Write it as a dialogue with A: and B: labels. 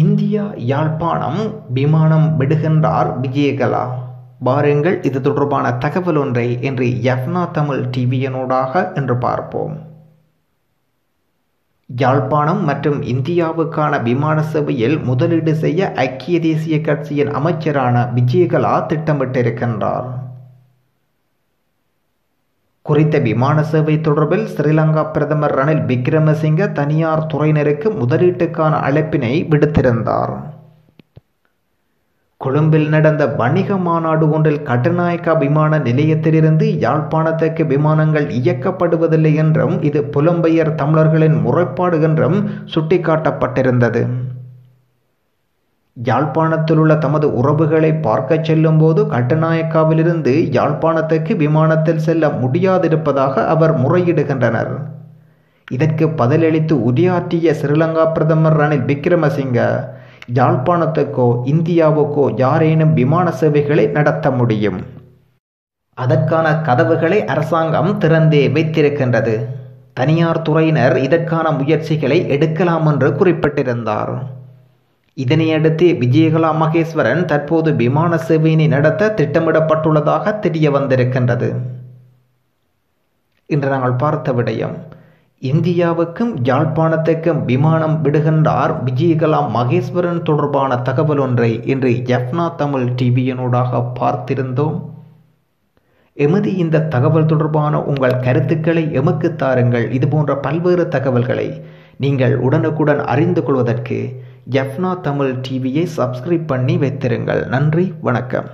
A: India Yazhpanam விமானம் விடுகின்றார் விஜயகலா. பாருங்கள் இது தொடர்பான தகவல் ஒன்றை இன்று யப்னா தமிழ் டிவியனூடாக என்று பார்ப்போம். யாழ்ப்பாணம் மற்றும் இந்தியாவுக்கான விமான சேவையில் முதலீடு செய்ய ஐக்கிய தேசிய கட்சியின் அமைச்சரான விஜயகலா திட்டமிட்டிருக்கின்றார். குறித்த விமான சேவை தொடர்பில் ஸ்ரீலங்கா பிரதமர் ரணில் விக்ரமசிங்க தனியார் துறையினருக்கு முதலீட்டுக்கான அழைப்பினை விடுத்திருந்தார். கொழும்பில் நடந்த வணிக மாநாடு ஒன்றில் கட்டுநாயக்கா விமான நிலையத்திலிருந்து யாழ்ப்பாணத்துக்கு விமானங்கள் இயக்கப்படுவதில்லை என்றும் இது புலம்பெயர் தமிழர்களின் முறைப்பாடு என்றும் சுட்டிக்காட்டப்பட்டிருந்தது. யாழ்ப்பாணத்திலுள்ள தமது உறவுகளை பார்க்கச் செல்லும் போது கட்டுநாயக்காவிலிருந்து யாழ்ப்பாணத்துக்கு விமானத்தில் செல்ல முடியாதிருப்பதாக அவர் முறையிடுகின்றனர். இதற்கு பதிலளித்து உரையாற்றிய ஸ்ரீலங்கா பிரதமர் ரணில் விக்ரமசிங்க யாழ்ப்பாணத்துக்கோ இந்தியாவுக்கோ யாரேனும் விமான சேவைகளை நடத்த முடியும். அதற்கான கதவுகளை அரசாங்கம் திறந்தே வைத்திருக்கின்றது. தனியார் துறையினர் இதற்கான முயற்சிகளை எடுக்கலாம் என்று குறிப்பிட்டிருந்தார். இதனையடுத்து விஜயகலா மகேஸ்வரன் தற்போது விமான சேவையினை நடத்த திட்டமிடப்பட்டுள்ளதாக தெரிய வந்திருக்கின்றது. இன்று நாங்கள் பார்த்த விடயம் இந்தியாவுக்கும் யாழ்ப்பாணத்துக்கும் விமானம் விடுகின்றார் விஜயகலா மகேஸ்வரன் தொடர்பான தகவல் ஒன்றை இன்று யஃப்னா தமிழ் டிவியினூடாக பார்த்திருந்தோம். எமது இந்த தகவல் தொடர்பான உங்கள் கருத்துக்களை எமக்கு தாருங்கள். இதுபோன்ற பல்வேறு தகவல்களை நீங்கள் உடனுக்குடன் அறிந்து கொள்வதற்கு எஃப்னா தமிழ் டிவியை சப்ஸ்கிரைப் பண்ணி வைத்திருங்கள். நன்றி வணக்கம்.